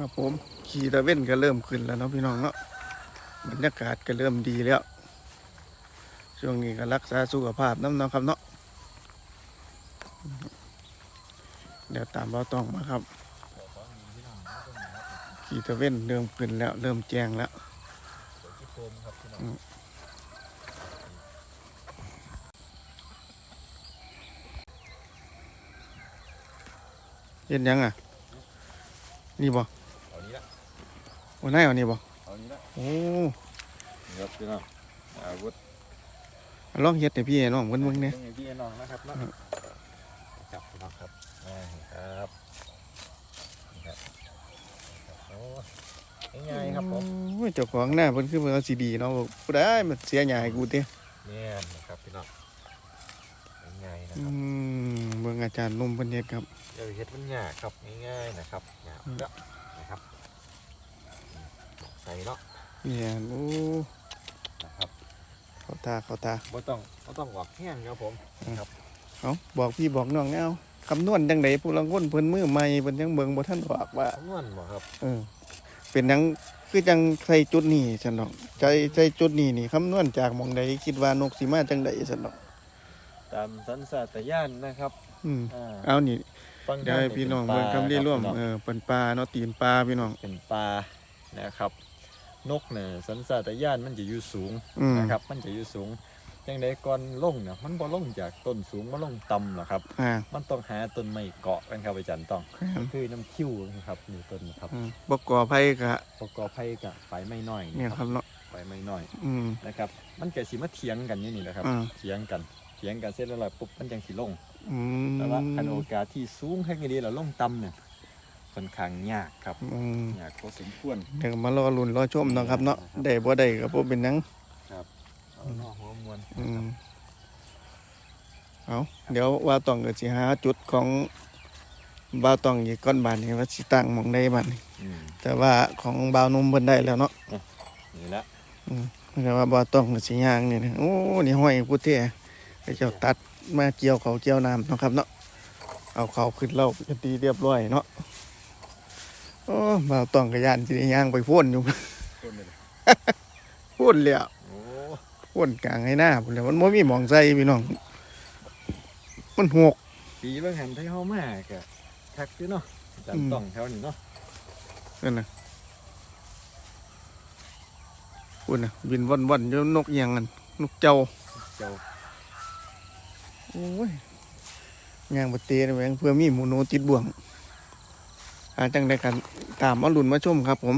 ครับผมขี่ตะเว้นก็เริ่มขึ้นแล้วเนาะพี่น้องเนาะบรรยากาศก็เริ่มดีแล้ว ช่วงนี้ก็รักษาสุขภาพน้ำเนาะครับเนาะเดี๋ยวตามเราต้องมาครับขี่ตะเว้นเริ่มขึ้นแล้ว เริ่มแจ้งแล้วเห็นยังอะ นี่บ่เอ โอ้นายเอานี่บ่เอานี้ละโอ้ครับพี่น้องอาวุธลองเฮ็ดให้พี่ให้น้องเพิ่นเบิ่งเนี่ยต้องให้พี่น้องนะครับเนาะอืมจับพี่น้องครับอ่าครับนี่ครับโอ้ยง่ายๆครับผมโอ้ยเจ้าของหน้าเพิ่นคือเพิ่นเอาสิดีเนาะบอกผู้ใดมันเสียหยังให้กูติเนี่ยนะครับพี่น้องง่ายๆนะอืครับมเบิ่งอาจารย์หนุ่มเพิ่นเฮ็ดครับเดี๋ยวเฮ็ดมันยากครับง่ายๆนะครับยาก อืม เยอะนะครับใส่เนาะเนี่ยโอ้นะครับเข้าตาเข้าตาบ่ต้องบ่ต้องออกแห้งครับผมเอ้าบอกพี่บอกน้องเอาคำนวณจังไดผู้ลางคนเพิ่นมือใหม่เพิ่นยังเบิ่งบ่ทันออกว่าคำนวณบ่ครับเออเป็นหยังคือจังใส่จุดนี้ซั่นดอกใจใส่จุดนี้นี่คำนวณจากหม่องใดคิดว่านกสิมาจังไดซั่นดอกตามสัญชาตญาณนะครับ อืมอ่าเอานี่ฟังเดี๋ยวให้พี่น้องเบิ่งคำเรียกร่วมครับเออเปิ้นปลาเนาะตีนปลาพี่น้องเป็นปลานะครับ นกเนี่ยสัญชาตญาณมันจะอยู่สูงอืม นะครับ มันจะอยู่สูงจังไดก่อนลงเนี่ยมันบ่ลงจากต้นสูงมาลงต่ำหรอกครับ อ่ามันต้องหาต้นไม้เกาะกันครับอาจารย์ต้องครับคือน้ำคิ้วนะครับนี่ต้นนี้ครับอืมบ่ก่อภัยกะประกอบไผ่กับไฟไม่น้อยเนี่ยครับเนาะไฟไม่น้อยอืม นะครับ มันเกิดสิมาเถียงกันอยู่นี่แหละครับอ่า เถียงกันเถียงกันเสร็จแล้วล่ะปุ๊บมันจังสิลง อืมแต่ว่าคันโอกาสที่สูงขึ้นก็ดีแล้วลงต่ำเนี่ย ค่อนข้างยากครับอืมยากพอสมควรเดี๋ยวมารอลุ้นรอชมเนาะครับเนาะได้บ่ได้ก็บ่เป็นหยังเอาเนาะหัวมวนอืมเอาเดี๋ยวว่าต้องก็สิหาจุดของบ่าวต้องอีกก้อนบานนี่ว่าสิตั้งหม่องใดบัดนี้อืมแต่ว่าของบ่าวนุ่มเพิ่นได้แล้วเนาะนี่ละแต่ว่าบ่าวต้องก็สิย่างนี่นะโอ้นี่ห้อยผู้เท่ให้เจ้าตัดมาเกี่ยวเขาวเกี่ยวน้ำเนาะครับเนาะเอาเขาขึ้นเล่าเป็นทีเรียบร้อยเนาะ โอ้บ่าวต้องก็ย่านสิได้ย่างไปพ่นอยู่ต้นเลยพ่นแล้วโอ้พ่นกลางให้หน้าพุ่นแหล้วมันบ่มีหมองใส่พี่น้อง มันหกปีเบิ่งหันไทยเฮามากอะคักอยู่เนาะจันอืมต้องแถวนี้เนาะนั่นน่ะพุ่นน่ะบินว่อนๆอยู่นกเอียงกันนกเจ้าเจ้าโอ้ยย่างบ่เตะนะแหวงเพื่อมีหมูโนติดบ่วงอา จังได้กันตามมาลุ้นมาชมครับผม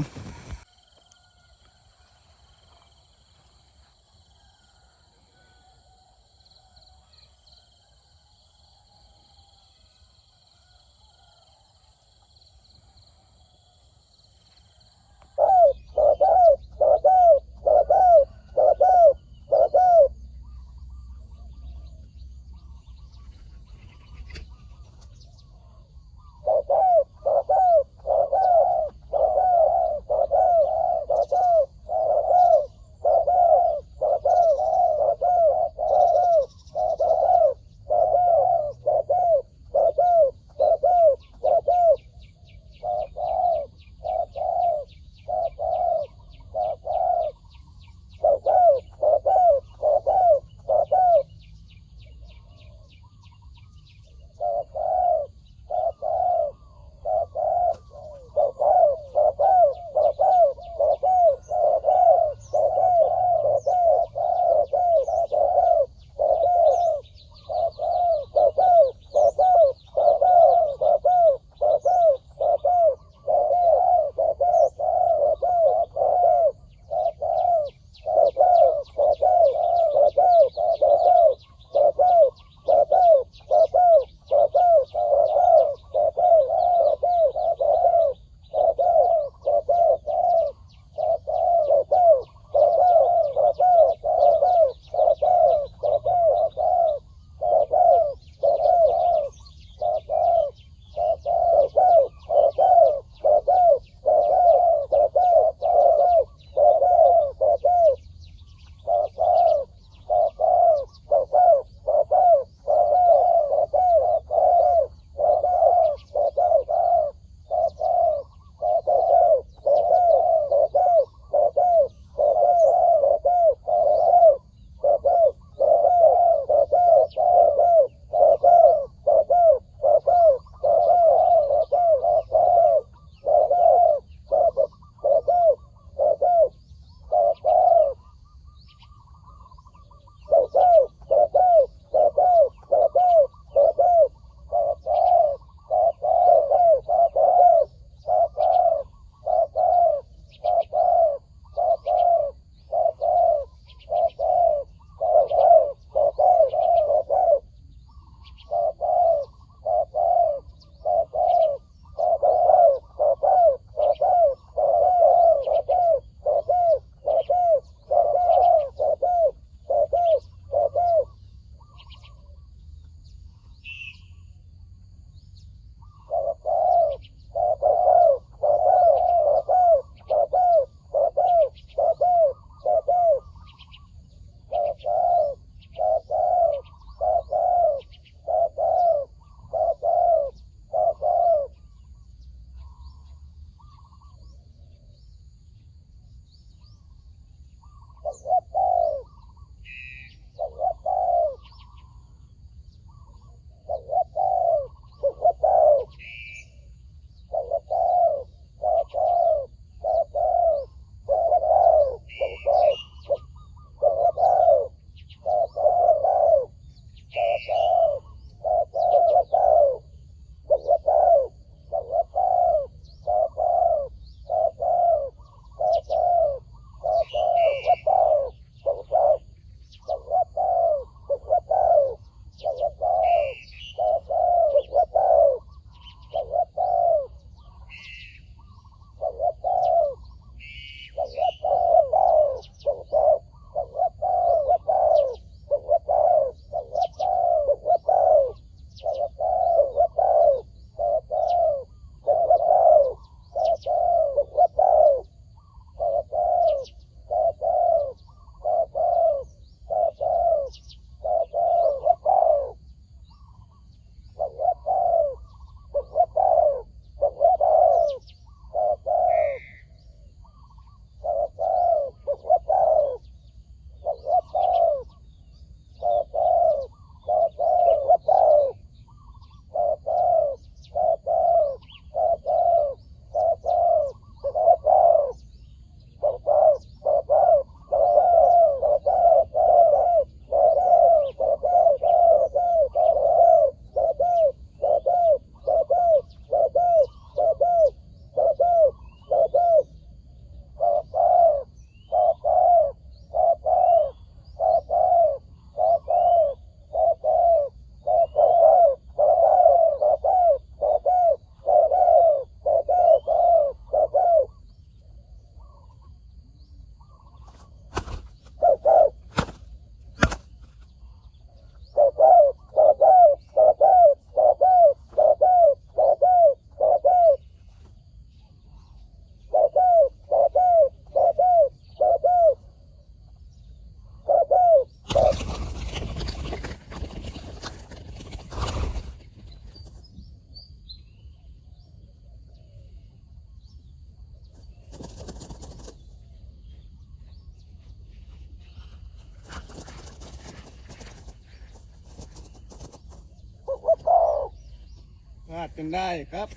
ลาดกันได้ครับ